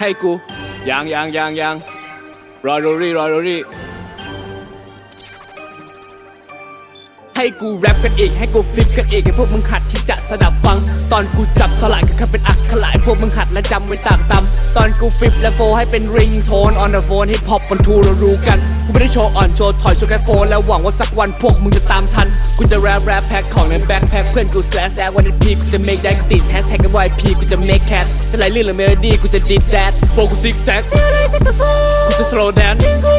ให้กูยังยังยังยังรอโรรี่รอโรรี่ ให้กูแรปกันอีกให้กูฟลิปกันอีกให้พวกมึงหัดที่จะสดับฟัง ตอนกูจับสลายก็แค่เป็นอักขลายพวกมึงหัดและจำไว้ตากตำตอนกูฟลิปและโฟให้เป็นริงโทน on the phone ให้พอปบนทูเรารู้กันกูไม่ได้โชว์อ่อนโชว์ถอยโชว์แค่โฟนแล้วหวังว่าสักวันพวกมึงจะตามทันกูจะแรปแรปแพ็คของในแบ็คแพ็คเพื่อนกู slash แอวันนี้พีกูจะ make ได้กูติดแฮชแท็กกันไวพีกูจะ make cat จะไหลลื่นหรือเมโลดี้กูจะดีดแดดโฟกูซิกแซกกูจะ slow dance ให้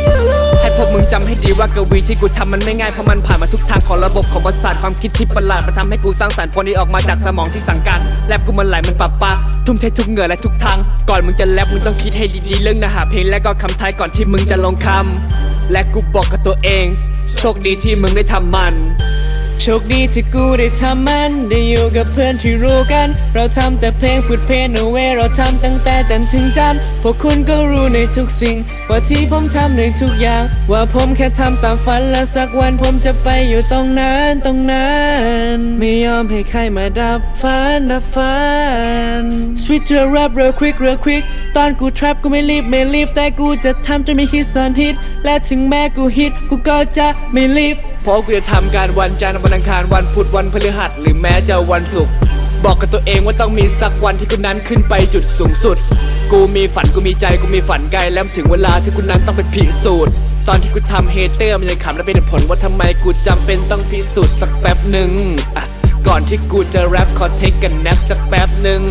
พวกมึงจำให้ดีว่ากวีที่กูทำมันไม่ง่ายเพราะมันผ่านมาทุกทางของระบบของประสาทความคิดที่ประหลาดมันทำให้กูสร้างสรรค์พวกนี้ออกมาจากสมองที่สั่งการแรปกูมันไหลมันปะปะทุ่มเททุกเหงื่อและทุกทางก่อนมึงจะแรปมึงต้องคิดให้ดีๆเรื่องเนื้อหาเพลงและก็คำท้ายก่อนที่มึงจะลงคำและกูบอกกับตัวเอง โชคดีที่มึงได้ทำมัน โชคดีที่กูได้ทำมัน ได้อยู่กับเพื่อนที่รู้กัน เราทำแต่เพลงพูดเพลงเอาไว้เราทำตั้งแต่จันทร์ถึงจันทร์พวกคุณก็รู้ในทุกสิ่ง ว่าที่ผมทำในทุกอย่าง ว่าผมแค่ทำตามฝันและสักวันผมจะไปอยู่ตรงนั้นตรงนั้น ไม่ยอมให้ใครมาดับฝันดับฝัน Sweet to the rap real quick real quick ตอนกู trap กูไม่รีบไม่รีบแต่กูจะทำจนมีฮิตซอนฮิตและถึงแม้กูฮิตกูก็จะไม่รีบ เพราะกูจะทำการวันจันทร์วันอังคารวันพุธวันพฤหัส หรือแม้จะวันศุกร์บอกกับตัวเองว่าต้องมีสักวันที่กูนั้นขึ้นไปจุดสูงสุด กูมีฝันกูมีใจกูมีฝันไกลแล้วถึงเวลาที่กูนั้นต้องไปพิสูจน์ตอนที่กูทำเฮเตอร์มันยังขำและเป็นผลว่าทำไมกูจำเป็นต้องพิสูจน์สักแป๊บหนึ่งอะก่อนที่กูจะแรปขอเทคกันแนปสักแป๊บหนึ่ง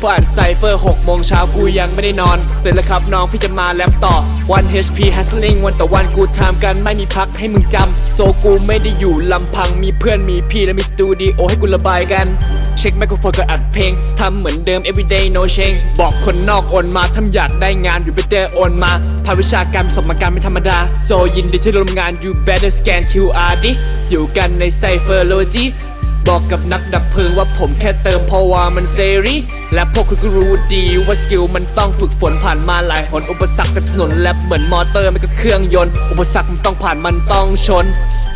พออ่านไซเฟอร์6โมงเช้ากูยังไม่ได้นอนตื่นแล้วครับน้องพี่จะมาแลปต่อ one HP hustling วันต่อวันกูทำกันไม่มีพักให้มึงจำโซกูไม่ได้อยู่ลำพังมีเพื่อนมีพี่และมีสตูดิโอให้กูระบายกันเช็คไมโครโฟนก็อัดเพลงทำเหมือนเดิม everyday no change บอกคนนอกโอนมาทำอยากได้งานอยู่ไปเตอโอนมาภาควิชาการสบการไม่ธรรมดา โซยินดีที่ร่วมงาน you better scan QR ดิอยู่กันในไซเฟอร์โลจี บอกกับนักดับเพลิงว่าผมแค่เติมเพราะว่ามันเซรี และพวกคุณก็รู้ดีว่าสกิลมันต้องฝึกฝนผ่านมาหลายหนอุปสรรคกับถนนแลบเหมือนมอเตอร์มันก็เครื่องยนต์ อุปสรรคมันต้องผ่านมันต้องชน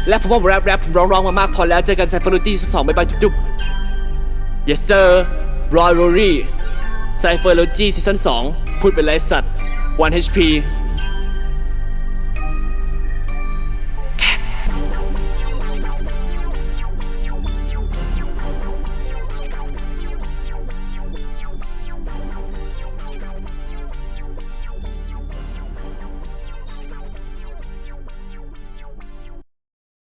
และผมว่าแรปแรปผมร้องร้องมามากพอแล้วเจอกันไซฟอร์ตี้สองไปไปจุ๊บ yes sir Roy Rory ไซเฟอร์โลจีซีซั่น2พูดเป็นไรสัตว์ 1 HP